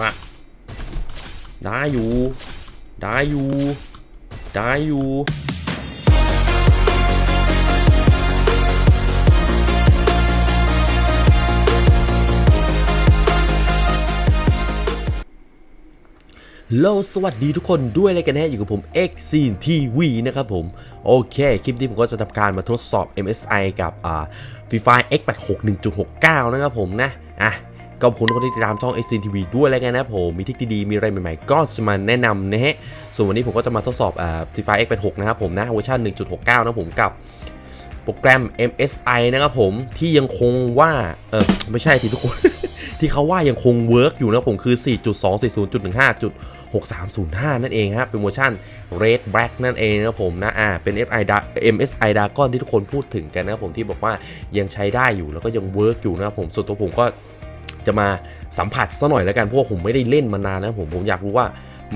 มาได้อยู่ ได้อยู่ ได้อยู่โลสวัสดีทุกคนด้วยเลยกันนะอยู่กับผม X c n TV นะครับผม โอเค คลิปนี้ผมก็จะทำการมาทดสอบ MSI กับอ่า FIFA X86 1.69 นะครับผมนะ อะ ก็ขอบคุณคนที่ติดตามช่อง X c n TV ด้วยแล้วกันนะผม มีทิคดีๆ มีอะไรใหม่ๆ ก็จะมาแนะนำนะฮะ ส่วนวันนี้ผมก็จะมาทดสอบอ่า FIFA X86 นะครับผมนะเวอร์ชัน1.69 นะผมกับโปรแกรม MSI นะครับผมที่ยังคงว่า เออไม่ใช่ทีทุกคน ที่เขาว่ายังคงเวิร์กอยู่นะผมคือ 4.240.15.6305 นั่นเองครับเป็นเวอร์ชัน Red Black นั่นเองนะครับผมนะอ่าเป็น FI MSI Dragon ที่ทุกคนพูดถึงกันนะครับผมที่บอกว่ายังใช้ได้อยู่แล้วก็ยังเวิร์กอยู่นะครับผมส่วนตัวผมก็ จะมาสัมผัสซะหน่อยแล้วกันเพราะผมไม่ได้เล่นมานานนะผมผมอยากรู้ว่า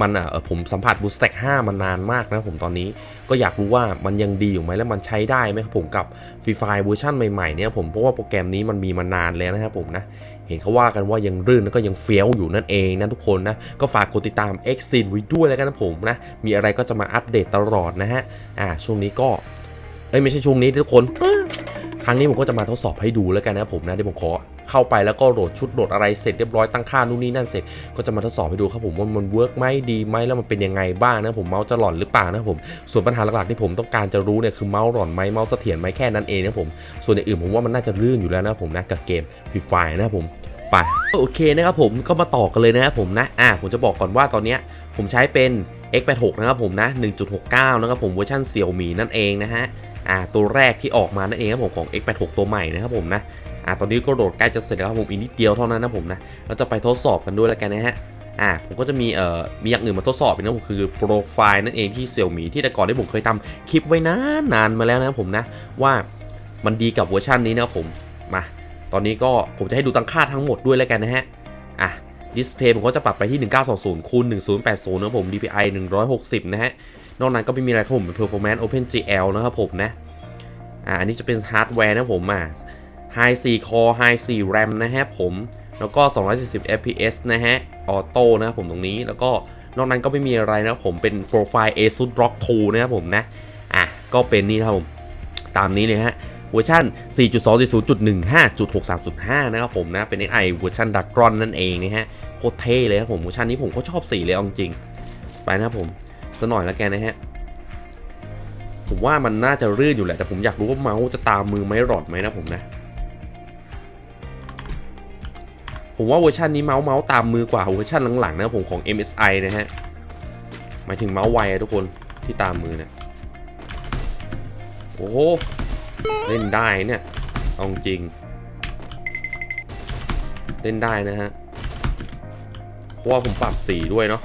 มันอะเออผมสัมผัส b o o s t a c 5มานานมากนะผมตอนนี้ก็อยากรู้ว่ามันยังดีอยู่ไหมแล้วมันใช้ได้ไหมครับผมกับ f รี i เวอร์ชันใหม่ๆเนี่ยผมเพราะว่าโปรแกรมนี้มันมีมานานแล้วนะครับผมนะเห็นเขาว่ากันว่ายังรื่นแล้วก็ยังเฟี้ยวอยู่นั่นเองนะทุกคนนะ ก็ฝากกดติดตาม X s i n ไว้ด้วยแล้วกันนะผมนะ มีอะไรก็จะมาอัปเดตตลอดนะฮะอ่าช่วงนี้ก็เอ้ยไม่ใช่ช่วงนี้ทุกคน ครั้งนี้ผมก็จะมาทดสอบให้ดูแล้วกันนะผมนะเดี๋ยวผมขอ เข้าไปแล้วก็โหลดชุดโหลดอะไรเสร็จเรียบร้อยตั้งค่านู่นนี่นั่นเสร็จก็จะมาทดสอบให้ดูครับผมว่ามันเวิร์กไหมดีไหมแล้วมันเป็นยังไงบ้างนะผมเมาส์จะหล่อนหรือเปล่านะผมส่วนปัญหาหลักๆที่ผมต้องการจะรู้เนี่ยคือเมาส์หล่อนไหมเมาส์เสถียรไหมแค่นั้นเองนะผมส่วนอย่างอื่นผมว่ามันน่าจะลื่นอยู่แล้วนะผมนะกับเกมฟรีไฟนะผมไปโอเคนะครับผมก็มาต่อกันเลยนะครับผมนะอ่าผมจะบอกก่อนว่าตอนเนี้ยผมใช้เป็น X86 นะครับผมนะ 1.69 นะครับผมเวอร์ชันเสี่ยวมีนั่นเองนะฮะอ่าตัวแรกที่ออกมานั่นเองครับผมของ X86 ตัวใหม่นะครับผมนะ อ่าตอนนี้ก็โหลดใกล้จะเสร็จแล้วครับผมอีกนิดเดียวเท่านั้นนะผมนะเราจะไปทดสอบกันด้วยแล้วกันนะฮะอ่าผมก็จะมีเอ่อมีอย่างอื่นมาทดสอบอีกนะผมคือโปรไฟล์นั่นเองที่เซี่ยมีที่แต่ก่อนที่ผมเคยทำคลิปไว้นานนานมาแล้วนะผมนะว่ามันดีกับเวอร์ชันนี้นะครับผมมาตอนนี้ก็ผมจะให้ดูตั้งค่าทั้งหมดด้วยแล้วกันนะฮะอะดิสเพย์ผมก็จะปรับไปที่ 1920คูณ1080นะผม DPI 160 นะฮะ นอกนั้นก็ไม่มีอะไรครับผมเป็น performance OpenGL นะครับผมนะ อ่า อันนี้จะเป็นฮาร์ดแวร์นะผมอะ High 4 Core High 4 RAM นะฮะผม แล้วก็ 240 FPS นะฮะ ออโต้นะครับผมตรงนี้ แล้วก็นอกนั้นก็ไม่มีอะไรนะครับผม เป็นโปรไฟล์ ASUS ROG 2นะครับผมนะ อะ ก็เป็นนี่นะครับผม ตามนี้เลยฮะ เวอร์ชัน4.20.15.63.5 นะครับผมนะ เป็น NI เวอร์ชัน Dragon นั่นเองนะฮะ โคตรเท่เลยครับผม เวอร์ชันนี้ผมก็ชอบสีเลยเอาจริงๆไปนะครับผมสหน่อยแล้วกันนะฮะผมว่ามันน่าจะรื่นอยู่แหละ แต่ผมอยากรู้ว่าเมาส์จะตามมือไหมหลอดไหมนะผมนะ ผมว่าเวอร์ชันนี้เมาส์เมาส์ตามมือกว่าเวอร์ชันหลังๆนะผมของ MSI นะฮะหมายถึงเมาส์ไวทุกคนที่ตามมือเนี่ยโอ้โหเล่นได้เนี่ยเอาจริง เล่นได้นะฮะเพราะว่าผมปรับสีด้วยเนาะ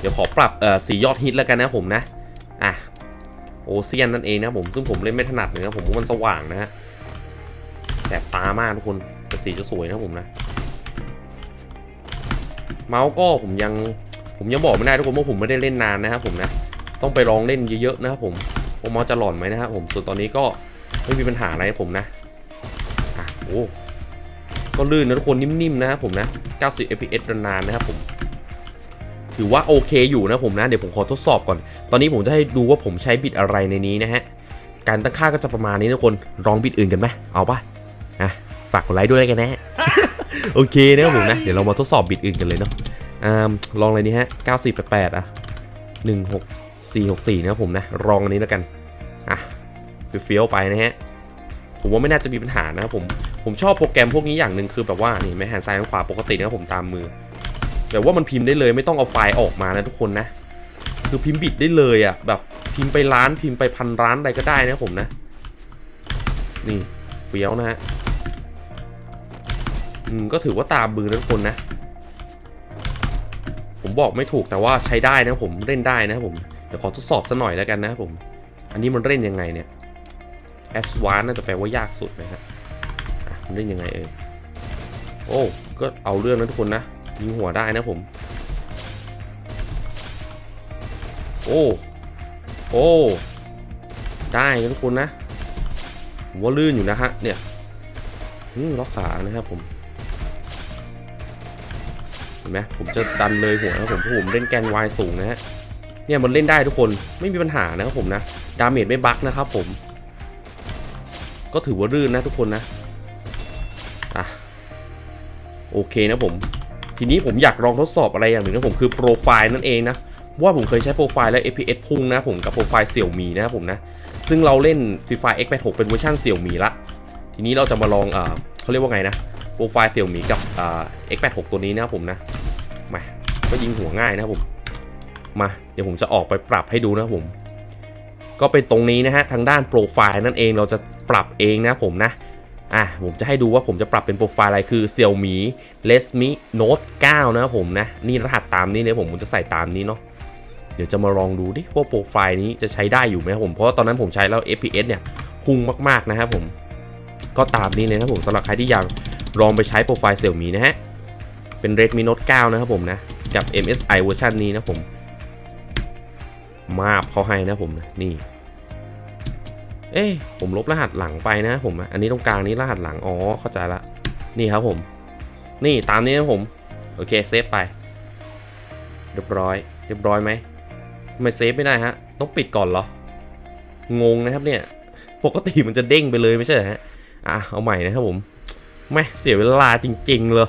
เดี๋ยวขอปรับเอ่อสียอดฮิตแล้วกันนะผมนะอะโอเซียนนั่นเองนะผมซึ่งผมเล่นไม่ถนัดเลยนะผมว่ามันสว่างนะฮะแสบตามากทุกคนแต่สีจะสวยนะผมนะ เมาส์ก็ผมยังผมยังบอกไม่ได้ทุกคนว่าผมไม่ได้เล่นนานนะครับผมนะต้องไปลองเล่นเยอะๆนะครับผมว่าเมาส์จะหล่อนไหมนะครับผมส่วนตอนนี้ก็ไม่มีปัญหาอะไรผมนะอะโอ้ก็ลื่นนะทุกคนนิ่มๆนะครับผมนะ 90 fps นานๆนะครับผมถือว่าโอเคอยู่นะผมนะเดี๋ยวผมขอทดสอบก่อน ตอนนี้ผมจะให้ดูว่าผมใช้บิตอะไรในนี้นะฮะการตั้งค่าก็จะประมาณนี้นะทุกคนลองบิตอื่นกันไหมเอาปะอะฝากกดไลค์ด้วยกันนะฮะ โอเคนะครับผมนะ เดี๋ยวเรามาทดสอบบิตอื่นกันเลยเนาะอ่าลองอะไรนี้ฮะ 9488 อะ 16464 นะครับผมนะ ลองอันนี้แล้วกัน อะเฟี้ยวๆไปนะฮะ ผมว่าไม่น่าจะมีปัญหานะครับผม ผมชอบโปรแกรมพวกนี้อย่างหนึ่งคือแบบว่า นี่ไม่หันซ้ายหันขวาปกตินะครับผมตามมือ แบบว่ามันพิมพ์ได้เลยไม่ต้องเอาไฟล์ออกมานะทุกคนนะ คือพิมพ์บิดได้เลยอะ่ะ แบบพิมพ์ไปล้านพิมพ์ไปพันล้านอะไรก็ได้นะผมนะ นี่เฟี้ยวนะฮะ อืมก็ถือว่าตามมือนะทุกคนนะ ผมบอกไม่ถูกแต่ว่าใช้ได้นะผมเล่นได้นะผม เดี๋ยวขอทดสอบสักหน่อยแล้วกันนะผม อันนี้มันเล่นยังไงเนี่ยแอสวานน่าจะแปลว่ายากสุดนะฮะอะมันเล่นยังไงเอ่ยโอ้ก็เอาเรื่องนะทุกคนนะยิงหัวได้นะผม โอ้โอ้ได้นะทุกคนนะผมว่าลื่นอยู่นะฮะเนี่ยล็อกขานะครับผม ห็นไหมผมจะดันเลยหัวนะครับผมผมเล่นแกน Y สูงนะฮะเนี่ยมันเล่นได้ทุกคนไม่มีปัญหานะครับผมนะดาเมจไม่บั๊กนะครับผม ก็ถือว่ารื่นนะทุกคนนะอะโอเคนะผม ทีนี้ผมอยากลองทดสอบอะไรอย่างหนึ่งนะผมคือโปรไฟล์นั่นเองนะว่าผมเคยใช้โปรไฟล์แล้ว FPS พุ่งนะผมกับโปรไฟล์เสี่ยวมีนะครับผมนะ ซึ่งเราเล่น Free Fire X86 เป็นเวอร์ชันเสี่ยวมีละ ทีนี้เราจะมาลองเอ่อเขาเรียกว่าไงนะ โปรไฟล์เสี่ยวมีกับเอ่อ X86 ตัวนี้นะครับผมนะมาก็ยิงหัวง่ายนะครับผมมาเดี๋ยวผมจะออกไปปรับให้ดูนะครับผม ก็เป็นตรงนี้นะฮะทางด้านโปรไฟล์นั่นเองเราจะปรับเองนะผมนะอะผมจะให้ดูว่าผมจะปรับเป็นโปรไฟล์อะไรคือ Xiaomi Redmi Note 9 นะครับผมนะนี่รหัสตามนี้เลยผมผมจะใส่ตามนี้เนาะเดี๋ยวจะมาลองดูดิว่าโปรไฟล์นี้จะใช้ได้อยู่ไหมครับผมเพราะว่าตอนนั้นผมใช้แล้ว FPS เนี่ยพุ่งมากๆนะครับผม ก็ตามนี้เลยนะผมสำหรับใครที่อยาก ลองไปใช้โปรไฟล์ Xiaomi นะฮะ เป็น Redmi Note 9 นะครับผมนะ กับ MSI เวอร์ชันนี้นะผม มาบเขาให้นะผมนะนี่ เอ้ยผมลบรหัสหลังไปนะผม อันนี้ตรงกลางนี้รหัสหลัง อ๋อ เข้าใจละ นี่ครับผม นี่ตามนี้นะผม โอเค เซฟไป เรียบร้อย เรียบร้อยไหมทำไมเซฟไม่ได้ฮะ ต้องปิดก่อนเหรอ งงนะครับเนี่ย ปกติมันจะเด้งไปเลยไม่ใช่เหรอฮะ อะ เอาใหม่นะครับผม ไม่เสียเวลาจริง ๆ เลย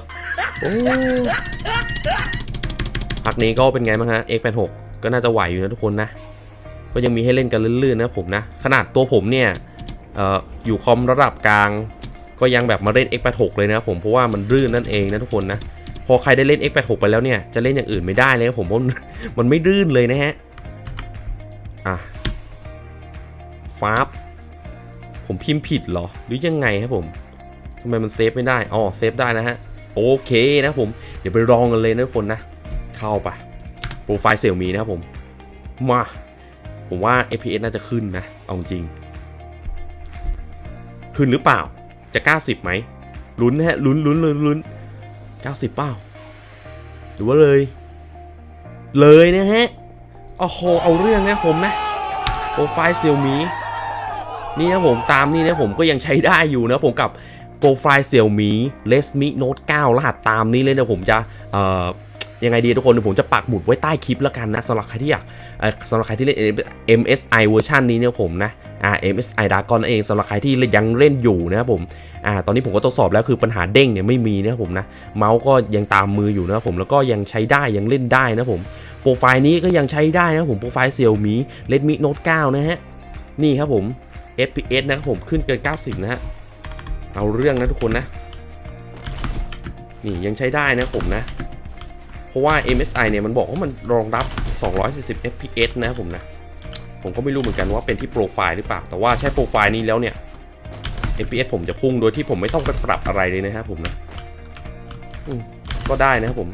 พักนี้ก็เป็นไงบ้างฮะ X86 ก็น่าจะไหวอยู่นะทุกคนนะ ก็ยังมีให้เล่นกันลื่นๆนะผมนะ ขนาดตัวผมเนี่ยอออยู่คอมระดับกลาง ก็ยังแบบมาเล่น X86 เลยนะผมเพราะว่ามันรื่นนั่นเองนะทุกคนนะพอใครได้เล่น X86 ไปแล้วเนี่ยจะเล่นอย่างอื่นไม่ได้เลยครับผมเพราะมันไม่รื่นเลยนะฮะอะฟ้าบผมพิมพ์ผิดเหรอ หรือยังไงครับผม ทำไมมันเซฟไม่ได้ อ๋อ เซฟได้นะฮะ โอเคนะผม เดี๋ยวไปลองกันเลยนะทุกคนนะ เข้าไป โปรไฟล์เสี่ยมีนะครับผม มา ผมว่า FPS น่าจะขึ้นนะ เอาจริง ขึ้นหรือเปล่า จะ 90ไหม ลุ้นนะฮะ ลุ้นลุ้นลุ้นลุ้น90 เปล่า หรือว่าเลย เลยนะฮะ โอ้โห เอาเรื่องนะผมนะ โปรไฟล์เซี่ยมีนี่นะผมตามนี่นะผมก็ยังใช้ได้อยู่นะผมกับ โปรไฟล์เซี่ยมี Redmi Note 9รหัสตามนี้เลยนะผมจะเอ่อยังไงดีทุกคนเดี๋ยวผมจะปักหมุดไว้ใต้คลิปแล้วกันนะสำหรับใครที่อยากสำหรับใครที่เล่น MSI เวอร์ชันนี้เนี่ยผมนะอ่า MSI Dragon นั่นเองสำหรับใครที่ยังเล่นอยู่นะครับผมอ่าตอนนี้ผมก็ทดสอบแล้วคือปัญหาเด้งเนี่ยไม่มีนะครับผมนะเมาส์ก็ยังตามมืออยู่นะครับผมแล้วก็ยังใช้ได้ยังเล่นได้นะผมโปรไฟล์นี้ก็ยังใช้ได้นะผมโปรไฟล์ Xiaomi Redmi Note 9 นะฮะนี่ครับผม FPS นะครับผมขึ้นเกิน 90 นะฮะ เอาเรื่องนะทุกคนนะ นี่ยังใช้ได้นะผมนะ เพราะว่า MSI เนี่ยมันบอกว่ามันรองรับ 240 FPS นะผมนะ ผมก็ไม่รู้เหมือนกันว่าเป็นที่โปรไฟล์หรือเปล่า แต่ว่าใช้โปรไฟล์นี้แล้วเนี่ย FPS ผมจะพุ่งโดยที่ผมไม่ต้องไปปรับอะไรเลยนะครับผมนะก็ได้นะครับผม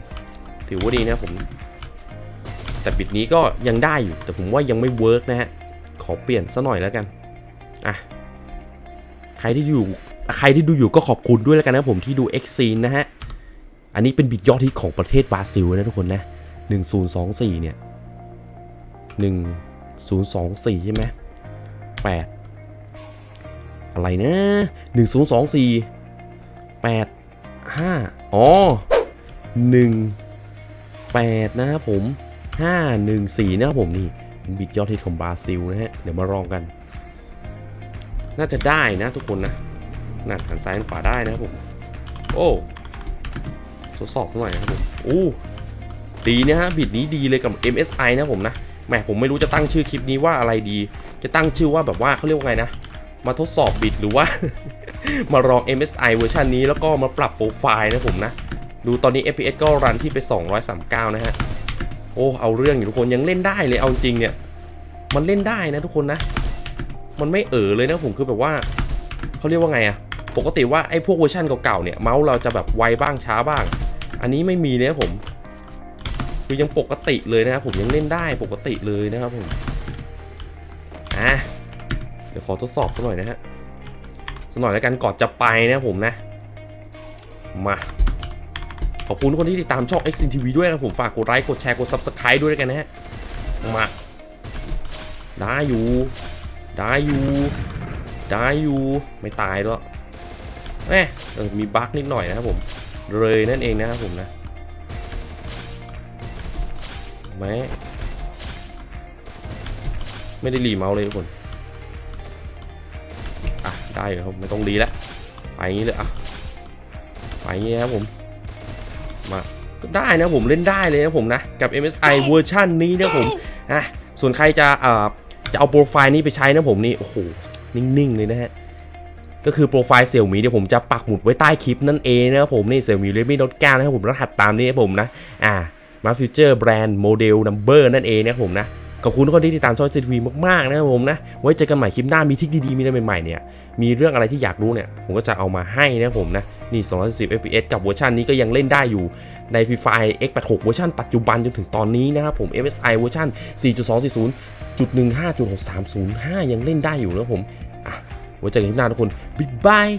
ถือว่าดีนะครับผม แต่บิดนี้ก็ยังได้อยู่ แต่ผมว่ายังไม่เวิร์กนะฮะ ขอเปลี่ยนซะหน่อยแล้วกัน อะ ใครที่อยู่ ใครที่ดูอยู่ก็ขอบคุณด้วยแล้วกันนะผมที่ดู X Scene นนะฮะ อันนี้เป็นบิดยอดฮิตของประเทศบราซิลนะทุกคนนะ1024เนี่ย1024 ใช่ไหม8อะไรนะ 1024 8 5 อ๋อ 1 8 นะครับผม 514 นะครับผมนี่บิดยอดฮิตของบราซิลนะฮะ เดี๋ยวมาลองกัน น่าจะได้นะทุกคนนะ นั่นหันซ้ายหันขวาได้นะครับผม โอ้ทดสอบสักหน่อยนะครับผมโอ้ดีนะฮะบิดนี้ดีเลยกับ MSI นะผมนะแหมผมไม่รู้จะตั้งชื่อคลิปนี้ว่าอะไรดี จะตั้งชื่อว่าแบบว่าเขาเรียกว่าไงนะ มาทดสอบบิดหรือว่า มาลอง MSI เวอร์ชันนี้แล้วก็มาปรับโปรไฟล์นะผมนะ ดูตอนนี้ FPS ก็รันที่ไป 239 นะฮะ โอ้ เอาเรื่องอยู่ทุกคนยังเล่นได้เลยเอาจริงเนี่ย มันเล่นได้นะทุกคนนะ มันไม่เออเลยนะผมคือแบบว่าเขาเรียกว่าไงอะ ปกติว่าไอ้พวกเวอร์ชันเก่าๆเนี่ยเมาส์เราจะแบบไวบ้างช้าบ้าง อันนี้ไม่มีเลยนะผม คือยังปกติเลยนะครับผมยังเล่นได้ปกติเลยนะครับผมอะเดี๋ยวขอทดสอบสักหน่อยนะฮะสักหน่อยแล้วกันก่อนจะไปนะผมนะมาขอบคุณคนที่ติดตามช่อง X TV ด้วยนะผมฝากกดไลค์กดแชร์กด Subscribe ด้วยแล้วกันนะฮะมาได้อยู่ ได้อยู่ ได้อยู่ ไม่ตายแล้ว แหมเออมีบั๊กนิดหน่อยนะครับผม เลยนั่นเองนะครับผมนะแม่ไม่ได้รีเมาส์เลยทุกคน อะ ได้เลยครับไม่ต้องรีแล้วไปอย่างนี้เลยอะไปอย่างนี้นะครับผม มาก็ได้นะผมเล่นได้เลยนะผมนะ กับ MSI เวอร์ชันนี้นะผมอะส่วนใครจะอ่าจะเอาโปรไฟล์นี้ไปใช้นะผมนี่ โอ้โห นิ่ง ๆ เลยนะฮะ ก็คือโปรไฟล์เซี่ยมี่เดี๋ยวผมจะปักหมุดไว้ใต้คลิปนั่นเองนะครับผมนี่เซี่ยมี่เลมี่โน้ตเก้านะครับผมรหัสตามนี้นะผมนะอ่ามาฟิวเจอร์แบรนด์โมเดลนัมเบอร์นั่นเองนะครับผมนะขอบคุณทุกคนที่ติดตามช่องซีทีวีมากๆนะครับผมนะ ไว้เจอกันใหม่คลิปหน้ามีทิคดีๆ มีอะไรใหม่ๆเนี่ย มีเรื่องอะไรที่อยากรู้เนี่ย ผมก็จะเอามาให้นะครับผมนะ นี่240 fps กับเวอร์ชันนี้ก็ยังเล่นได้อยู่ใน Free Fire X86 เวอร์ชันปัจจุบันจนถึงตอนนี้นะครับผม MSI เวอร์ชัน4.240.15.6305 ยังเล่นได้อยู่นะผมอะ ไว้เจอกันคลิปหน้าทุกคนบ๊ายบาย